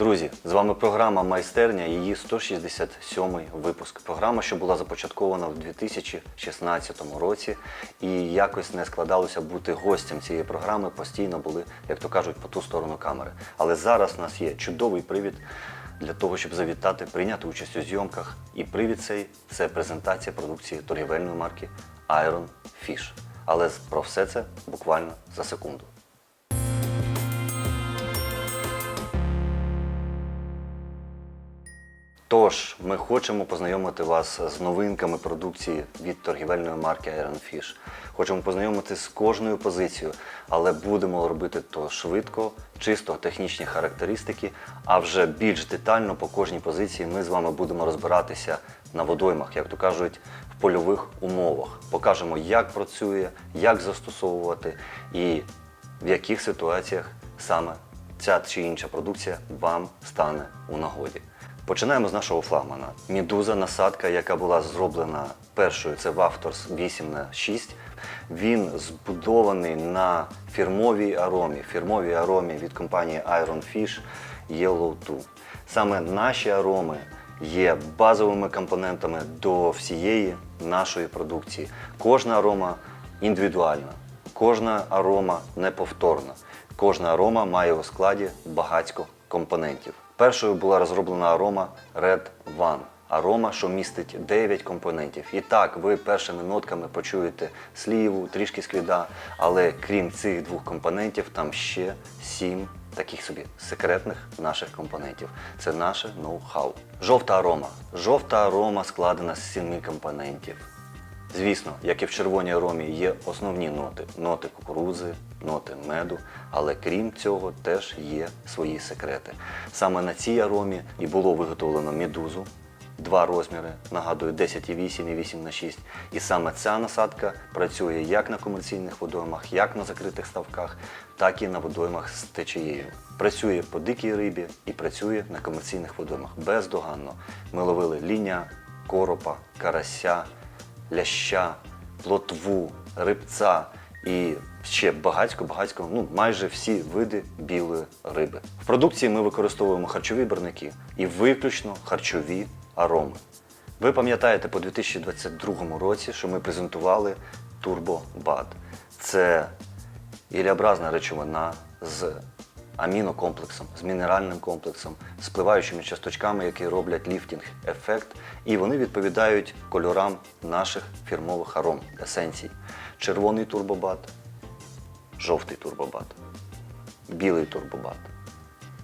Друзі, з вами програма Майстерня, її 167 випуск. Програма, що була започаткована в 2016 році, і якось не складалося бути гостем цієї програми. Постійно були, як то кажуть, по ту сторону камери. Але зараз у нас є чудовий привід для того, щоб завітати, прийняти участь у зйомках. І привід цей це презентація продукції торгівельної марки Iron Fish. Але про все це буквально за секунду. Тож, ми хочемо познайомити вас з новинками продукції від торгівельної марки Iron Fish. Хочемо познайомити з кожною позицією, але будемо робити то швидко, чисто технічні характеристики. А вже більш детально по кожній позиції ми з вами будемо розбиратися на водоймах, як то кажуть, в польових умовах. Покажемо, як працює, як застосовувати і в яких ситуаціях саме ця чи інша продукція вам стане у нагоді. Починаємо з нашого флагмана. Мідуза насадка, яка була зроблена першою, це Вавторс 8 на 6. Він збудований на фірмовій аромі, фірмовій аромі від компанії Iron Fish Yellow 2. Саме наші ароми є базовими компонентами до всієї нашої продукції. Кожна арома індивідуальна, кожна арома неповторна. Кожна арома має у складі багатько компонентів. Першою була розроблена арома Red One. Арома, що містить 9 компонентів. І так, ви першими нотками почуєте сліву, трішки сквіда, але крім цих двох компонентів, там ще 7 таких собі секретних наших компонентів. Це наше ноу-хау. Жовта арома. Жовта арома складена з 7 компонентів. Звісно, як і в червоній аромі є основні ноти ноти кукурузи, ноти меду, але крім цього теж є свої секрети. Саме на цій аромі і було виготовлено медузу, два розміри, нагадую, 10,8 і 8 на 6. І саме ця насадка працює як на комерційних водоймах, як на закритих ставках, так і на водоймах з течією. Працює по дикій рибі і працює на комерційних водоймах бездоганно. Ми ловили ліня, коропа, карася ляща, плотву, рибця і ще багатько-багатько, ну майже всі види білої риби. В продукції ми використовуємо харчові барники і виключно харчові ароми. Ви пам'ятаєте по 2022 році, що ми презентували турбобат. Це ілеобразна речовина з амінокомплексом, з мінеральним комплексом, з пливаючими часточками, які роблять ліфтінг-ефект, і вони відповідають кольорам наших фірмових аром, есенцій. Червоний турбобат, жовтий турбобат, білий турбобат.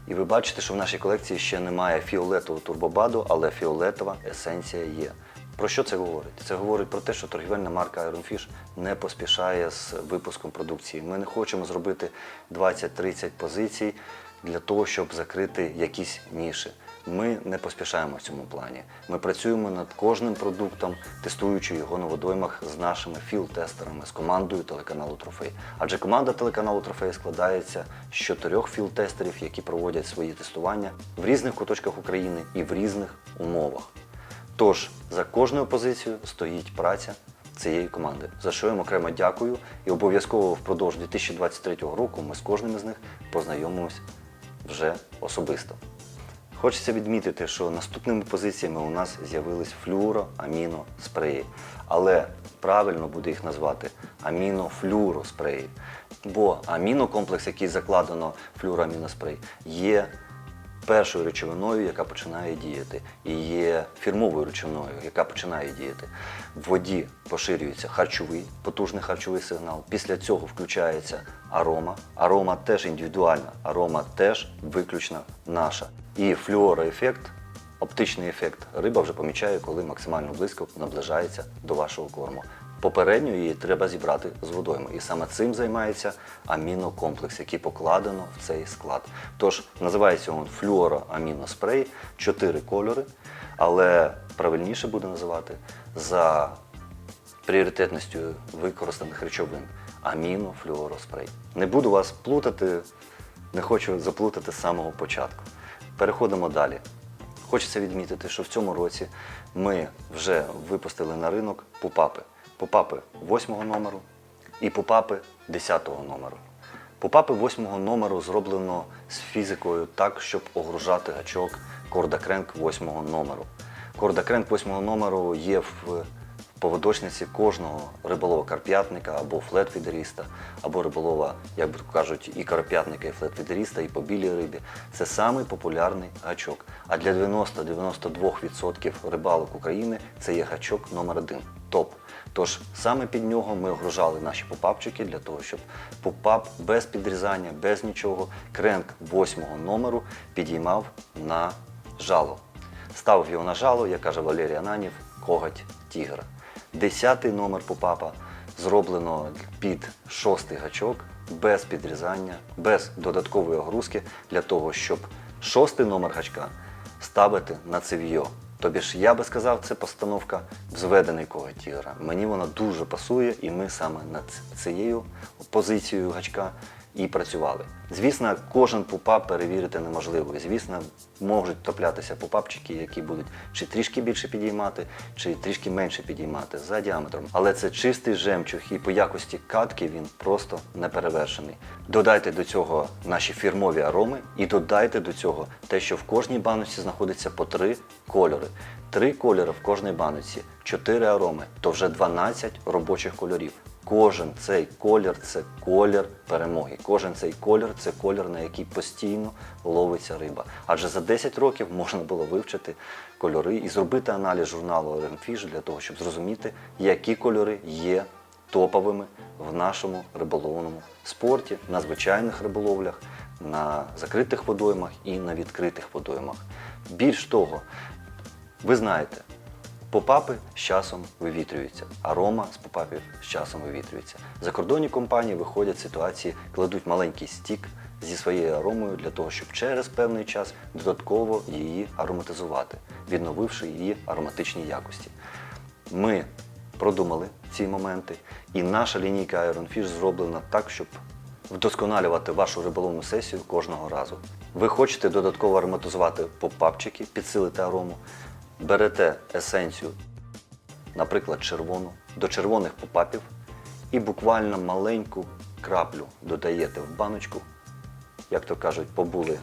І ви бачите, що в нашій колекції ще немає фіолетового турбобаду, але фіолетова есенція є. Про що це говорить? Це говорить про те, що торгівельна марка Iron Fish не поспішає з випуском продукції. Ми не хочемо зробити 20-30 позицій для того, щоб закрити якісь ніші. Ми не поспішаємо в цьому плані. Ми працюємо над кожним продуктом, тестуючи його на водоймах з нашими філ-тестерами, з командою телеканалу Трофей. Адже команда телеканалу Трофей складається з чотирьох філ-тестерів, які проводять свої тестування в різних куточках України і в різних умовах. Тож за кожною позицією стоїть праця цієї команди, за що їм окремо дякую. І обов'язково впродовж 2023 року ми з кожним із них познайомимось вже особисто. Хочеться відмітити, що наступними позиціями у нас з'явились флюроаміноспреї, але правильно буде їх назвати амінофлюроспреї. Бо амінокомплекс, який закладено в флюроаміноспрей, є першою речовиною, яка починає діяти, і є фірмовою речовиною, яка починає діяти. В воді поширюється харчовий, потужний харчовий сигнал. Після цього включається арома. Арома теж індивідуальна, арома теж виключно наша. І флюороефект, оптичний ефект риба вже помічає, коли максимально близько наближається до вашого корму. Попередньо її треба зібрати з водойми. І саме цим займається амінокомплекс, який покладено в цей склад. Тож називається він флюороаміноспрей, чотири кольори, але правильніше буде називати за пріоритетністю використаних речовин амінофлюороспрей. Не буду вас плутати, не хочу заплутати з самого початку. Переходимо далі. Хочеться відмітити, що в цьому році ми вже випустили на ринок пупапи. Пупапи 8 номеру і пупапи 10 номеру. Попапи восьмого номеру зроблено з фізикою так, щоб огружати гачок корда кренк восьмого номеру. Корда кренк восьмого номеру є в поводочниці кожного риболова карп'ятника або флет-фідеріста, або риболова, як би кажуть, і карп'ятника, і флет-фідеріста, і по білій рибі. Це самий популярний гачок. А для 90-92% рибалок України це є гачок номер один топ. Тож саме під нього ми огружали наші попапчики для того, щоб попап без підрізання, без нічого, кренк восьмого номеру підіймав на жало. Ставив його на жало, як каже Валерій Ананів, коготь тігра. Десятий номер попапа зроблено під шостий гачок, без підрізання, без додаткової огрузки, для того, щоб шостий номер гачка ставити на цев'йо. Тобі ж я би сказав, це постановка зведений коготь тігра. Мені вона дуже пасує, і ми саме над цією позицією гачка і працювали. Звісно, кожен пупап перевірити неможливо. Звісно, можуть траплятися пупапчики, які будуть чи трішки більше підіймати, чи трішки менше підіймати за діаметром. Але це чистий жемчуг, і по якості катки він просто неперевершений. Додайте до цього наші фірмові ароми і додайте до цього те, що в кожній баночці знаходиться по три кольори. Три кольори в кожній баночці, чотири ароми, то вже 12 робочих кольорів. Кожен цей колір це колір перемоги. Кожен цей колір це колір, на який постійно ловиться риба. Адже за 10 років можна було вивчити кольори і зробити аналіз журналу Orenfish для того, щоб зрозуміти, які кольори є топовими в нашому риболовному спорті, на звичайних риболовлях, на закритих водоймах і на відкритих водоймах. Більш того, ви знаєте, Попапи з часом вивітрюються, арома з попапів з часом вивітрюється. Закордонні компанії виходять з ситуації, кладуть маленький стік зі своєю аромою для того, щоб через певний час додатково її ароматизувати, відновивши її ароматичні якості. Ми продумали ці моменти, і наша лінійка Iron Fish зроблена так, щоб вдосконалювати вашу риболовну сесію кожного разу. Ви хочете додатково ароматизувати попапчики, підсилити арому, берете есенцію, наприклад, червону, до червоних попапів і буквально маленьку краплю додаєте в баночку, як то кажуть, побули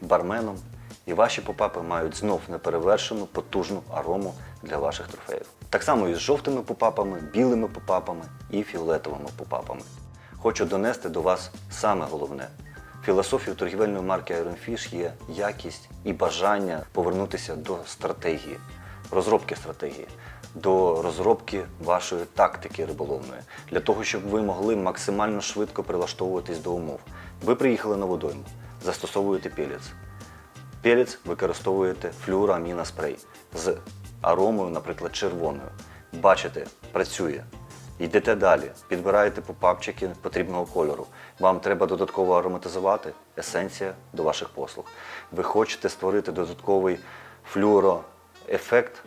барменом, і ваші попапи мають знов неперевершену потужну арому для ваших трофеїв. Так само і з жовтими попапами, білими попапами і фіолетовими попапами. Хочу донести до вас саме головне. Філософією торгівельної марки Iron Fish є якість і бажання повернутися до стратегії, розробки стратегії, до розробки вашої тактики риболовної, для того, щоб ви могли максимально швидко прилаштовуватись до умов. Ви приїхали на водойму, застосовуєте пелець. Пелець використовуєте флюораміноспрей з аромою, наприклад, червоною. Бачите, працює. Йдете далі, підбираєте попапчики потрібного кольору. Вам треба додатково ароматизувати есенція до ваших послуг. Ви хочете створити додатковий флюороефект,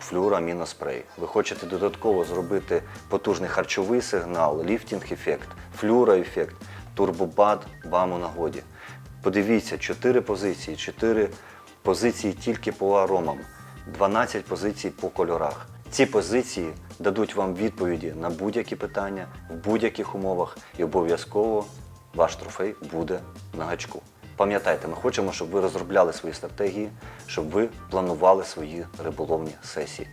флюораміноспрей. Ви хочете додатково зробити потужний харчовий сигнал, ліфтінг-ефект, флюороефект, турбобад вам у нагоді. Подивіться, 4 позиції, 4 позиції тільки по аромам, 12 позицій по кольорах. Ці позиції дадуть вам відповіді на будь-які питання в будь-яких умовах, і обов'язково ваш трофей буде на гачку. Пам'ятайте, ми хочемо, щоб ви розробляли свої стратегії, щоб ви планували свої риболовні сесії.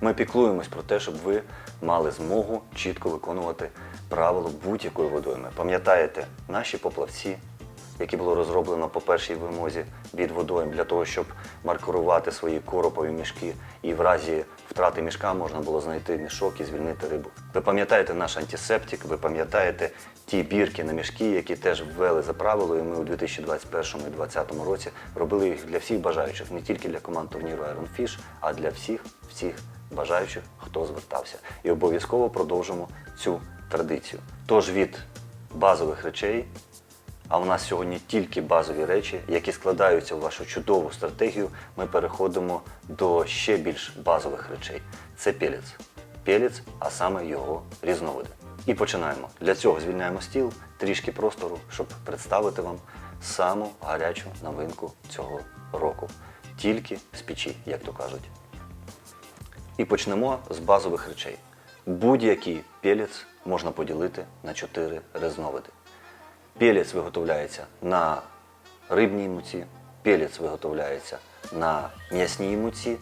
Ми піклуємось про те, щоб ви мали змогу чітко виконувати правила будь-якої водойми. Пам'ятаєте, наші поплавці які було розроблено по першій вимозі від водойм для того, щоб маркурувати свої коропові мішки, і в разі втрати мішка можна було знайти мішок і звільнити рибу. Ви пам'ятаєте наш антисептик, ви пам'ятаєте ті бірки на мішки, які теж ввели за правило, і ми у 2021 і 2020 році робили їх для всіх бажаючих, не тільки для команд турніру Iron Fish, а для всіх всіх бажаючих, хто звертався. І обов'язково продовжимо цю традицію. Тож від базових речей а у нас сьогодні тільки базові речі, які складаються в вашу чудову стратегію. Ми переходимо до ще більш базових речей. Це пелець. Пелець, а саме його різновиди. І починаємо. Для цього звільняємо стіл, трішки простору, щоб представити вам саму гарячу новинку цього року. Тільки з печі, як то кажуть. І почнемо з базових речей. Будь-який пелець можна поділити на чотири різновиди. Пелець виготовляється на рибній муці, пелець виготовляється на м'ясній муці.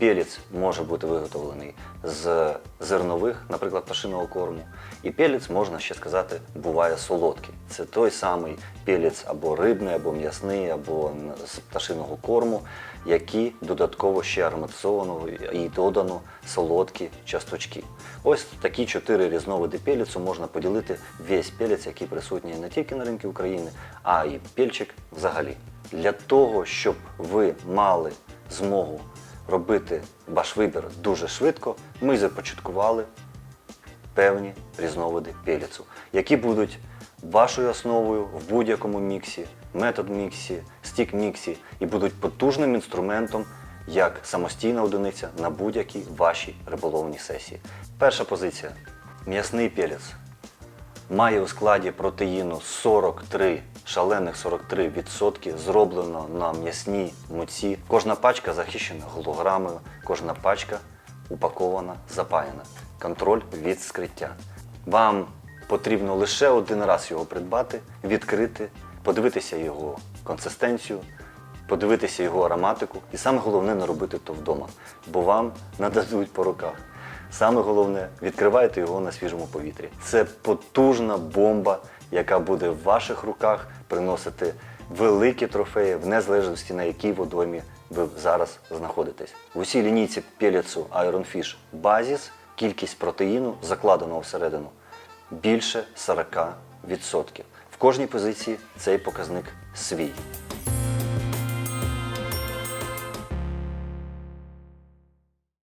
Пелець може бути виготовлений з зернових, наприклад, пташиного корму. І пелець, можна ще сказати, буває солодкий. Це той самий пелець або рибний, або м'ясний, або з пташиного корму, які додатково ще ароматизовано і додано солодкі часточки. Ось такі чотири різновиди пелецу можна поділити весь пелець, який присутній не тільки на ринку України, а і пельчик взагалі. Для того, щоб ви мали змогу робити ваш вибір дуже швидко, ми започаткували певні різновиди пелецу, які будуть вашою основою в будь-якому міксі, метод міксі, стік міксі і будуть потужним інструментом як самостійна одиниця на будь-якій вашій риболовній сесії. Перша позиція. М'ясний пелець має у складі протеїну 43, шалених 43% зроблено на м'ясній муці. Кожна пачка захищена голограмою, кожна пачка упакована, запаяна. Контроль від скриття. Вам потрібно лише один раз його придбати, відкрити, подивитися його консистенцію, подивитися його ароматику. І саме головне не робити то вдома, бо вам нададуть по руках. Саме головне, відкривайте його на свіжому повітрі. Це потужна бомба, яка буде в ваших руках приносити великі трофеї в незалежності на якій водоймі ви зараз знаходитесь. В усій лінійці пелецу Iron Fish Basis кількість протеїну, закладеного всередину, більше 40%. В кожній позиції цей показник свій.